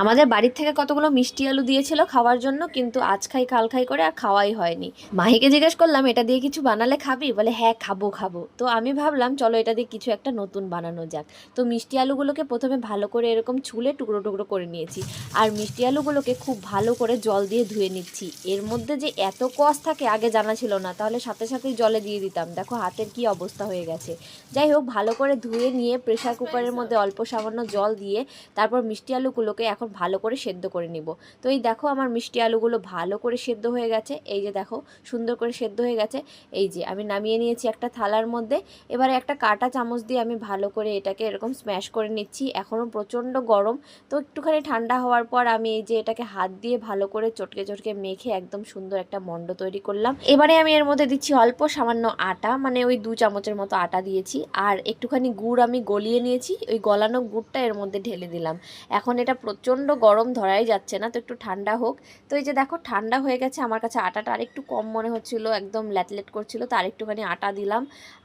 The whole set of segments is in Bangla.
আমাদের বাড়ির থেকে কতগুলো মিষ্টি আলু দিয়েছিল খাওয়ার জন্য, কিন্তু আজ খাই কাল খাই করে আর খাওয়াই হয়নি। মাহিকে জিজ্ঞেস করলাম, এটা দিয়ে কিছু বানালে খাবি? বলে হ্যাঁ খাব খাব। তো আমি ভাবলাম, চলো এটা দিয়ে কিছু একটা নতুন বানানো যাক। তো মিষ্টি আলুগুলোকে প্রথমে ভালো করে এরকম ছুলে টুকরো টুকরো করে নিয়েছি। আর মিষ্টি আলুগুলোকে খুব ভালো করে জল দিয়ে ধুয়ে নিচ্ছি। এর মধ্যে যে এত কষ থাকে, আগে জানা ছিল না। তাহলে সাথে সাথেই জলে দিয়ে দিতাম। দেখো, হাতের কি অবস্থা হয়ে গেছে। যাই হোক, ভালো করে ধুয়ে নিয়ে প্রেশার কুকারের মধ্যে অল্প সামান্য জল দিয়ে, তারপর মিষ্টি আলুগুলোকে এখন ভালো করে সেদ্ধ করে নিব। তো এই দেখো আমার মিষ্টি আলুগুলো ভালো করে সেদ্ধ হয়ে গেছে। এই যে দেখো সুন্দর করে সেদ্ধ হয়ে গেছে। এই যে আমি নামিয়ে নিয়েছি একটা থালার মধ্যে। এবারে একটা কাটা চামচ দিয়ে আমি ভালো করে এটাকে এরকম স্ম্যাশ করে নিচ্ছি। এখনও প্রচণ্ড গরম। তো একটুখানি ঠান্ডা হওয়ার পর আমি এই যে এটাকে হাত দিয়ে ভালো করে চটকে চটকে মেখে একদম সুন্দর একটা মণ্ড তৈরি করলাম। এবারে আমি এর মধ্যে দিচ্ছি অল্প সামান্য আটা। মানে ওই দু চামচের মতো আটা দিয়েছি। আর একটুখানি গুড় আমি গলিয়ে নিয়েছি। ওই গলানো গুড়টা এর মধ্যে ঢেলে দিলাম। এখন এটা প্রচণ্ড গরম ধরাই যাচ্ছে না, তো একটু ঠান্ডা হোক। তো এই যে দেখো, ঠান্ডা হয়ে গেছে, আমার কাছে আটাটা আরেকটু কম মনে হচ্ছিল, একদম ল্যাটলেট করছিল, তো আরেকটুখানি আটা দিলাম।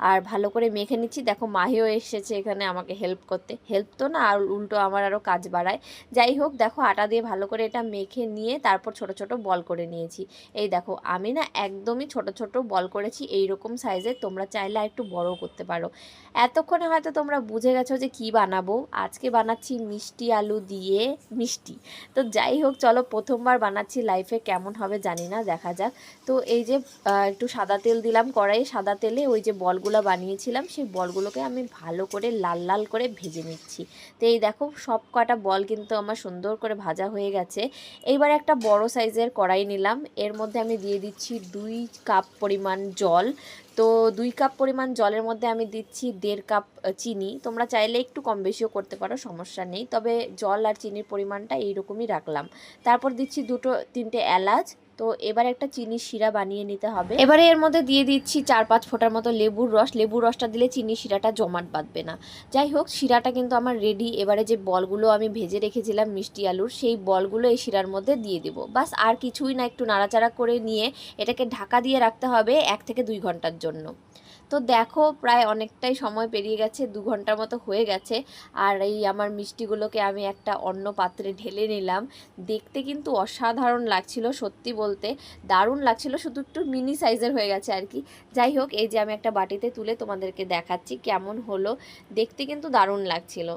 আর ভালো করে মেখে নিচ্ছি। দেখো, মাহিও এসেছে এখানে আমাকে হেল্প করতে। হেল্প তো না, আর উল্টো আমার আরও কাজ বাড়ায়। যাই হোক, দেখো, আটা দিয়ে ভালো করে এটা মেখে নিয়ে তারপর ছোট ছোট বল করে নিয়েছি। এই দেখো, আমি না একদমই ছোট ছোট বল করেছি এই রকম সাইজে তোমরা চাইলে একটু বড় করতে পারো। এতক্ষণে হয়তো তোমরা বুঝে গেছো যে কি বানাবো। আজকে বানাচ্ছি মিষ্টি আলু দিয়ে মিষ্টি। তো যাই হোক, চলো প্রথমবার বানাচ্ছি লাইফে কেমন হবে জানি না, দেখা যাক। তো এই যে একটু সাদা তেল দিলাম, কড়াইয়ে সাদা তেলে ওই যে বলগুলো বানিয়েছিলাম, সেই বলগুলোকে আমি ভালো করে লাল লাল করে ভেজে নিচ্ছি। তো এই দেখো, সব কটা বল কিন্তু আমার সুন্দর করে ভাজা হয়ে গেছে। এইবার একটা বড় সাইজের কড়াই নিলাম, এর মধ্যে আমি দিয়ে দিচ্ছি দুই কাপ পরিমাণ জল। তো দুই কাপ পরিমাণ জলের মধ্যে আমি দিচ্ছি দেড় কাপ চিনি। তোমরা চাইলে একটু কম বেশিও করতে পারো, সমস্যা নেই। তবে জল আর চিনির পরিমাণটা এইরকমই রাখলাম। তারপর দিচ্ছি দুটো, তিনটে এলাচ তো এবার একটা চিনি শিরা বানিয়ে নিতে হবে। এবারে এর মধ্যে দিয়ে দিচ্ছি চার পাঁচ ফোঁটার মতো লেবুর রস। লেবুর রসটা দিলে চিনি শিরাটা জমাট বাঁধবে না। যাই হোক, শিরাটা কিন্তু আমার রেডি এবারে যে বলগুলো আমি ভেজে রেখেছিলাম মিষ্টি আলুর, সেই বলগুলো এই শিরার মধ্যে দিয়ে দেবো। বাস, আর কিছুই না, একটু নাড়াচাড়া করে নিয়ে এটাকে ঢাকা দিয়ে রাখতে হবে এক থেকে দুই ঘণ্টার জন্য। তো দেখো প্রায় অনেকটাই সময় পেরিয়ে গেছে, দু ঘণ্টার মতো হয়ে গেছে। আর এই আমার মিষ্টিগুলোকে আমি একটা অন্য পাত্রে ঢেলে নিলাম। দেখতে কিন্তু অসাধারণ লাগছিল সত্যি বলতে। দারুণ লাগছিল, শুধু একটু মিনি সাইজের হয়ে গেছে আর কি। যাই হোক, এই যে আমি একটা বাটিতে তুলে তোমাদেরকে দেখাচ্ছি কেমন হলো। দেখতে কিন্তু দারুণ লাগছিল।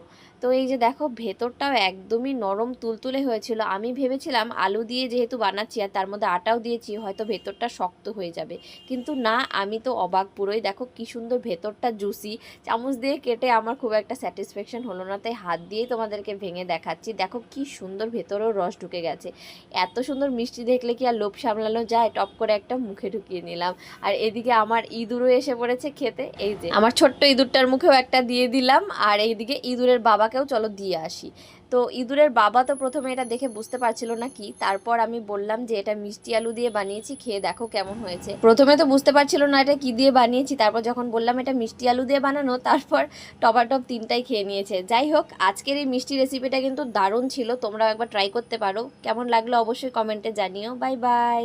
তো এই যে দেখো, ভেতরটাও একদমই নরম তুলতুলে হয়েছিল। আমি ভেবেছিলাম আলু দিয়ে যেহেতু বানাচ্ছি আর তার মধ্যে আটাও দিয়েছি, হয়তো ভেতরটা শক্ত হয়ে যাবে। কিন্তু না, আমি তো অবাক পুরোই। দেখো কি সুন্দর ভেতরটা জুসি চামচ দিয়ে কেটে আমার খুব একটা স্যাটিসফ্যাকশন হলো না, তাই হাত দিয়েই তোমাদেরকে ভেঙে দেখাচ্ছি। দেখো কি সুন্দর ভেতরেও রস ঢুকে গেছে। এত সুন্দর মিষ্টি দেখলে কি আর লোভ সামলানো যায়? টপ করে একটা মুখে ঢুকিয়ে নিলাম। আর এদিকে আমার ইঁদুরও এসে পড়েছে খেতে। এই যে, আমার ছোট্ট ইঁদুরটার মুখেও একটা দিয়ে দিলাম। আর এইদিকে ইঁদুরের বাবাকেও চলো দিয়ে আসি। তো ইঁদুরের বাবা তো প্রথমে এটা দেখে বুঝতে পারছিল না কি, তারপর আমি বললাম যে এটা মিষ্টি আলু দিয়ে বানিয়েছি, খেয়ে দেখো কেমন হয়েছে। প্রথমে তো বুঝতে পারছিল না এটা কি দিয়ে বানিয়েছি, তারপর যখন বললাম এটা মিষ্টি আলু দিয়ে বানানো, তারপর টপাটপ তিনটাই খেয়ে নিয়েছে। যাই হোক, আজকের এই মিষ্টি রেসিপিটা কিন্তু দারুণ ছিল, তোমরাও একবার ট্রাই করতে পারো। কেমন লাগল অবশ্যই কমেন্টে জানিও। Bye bye.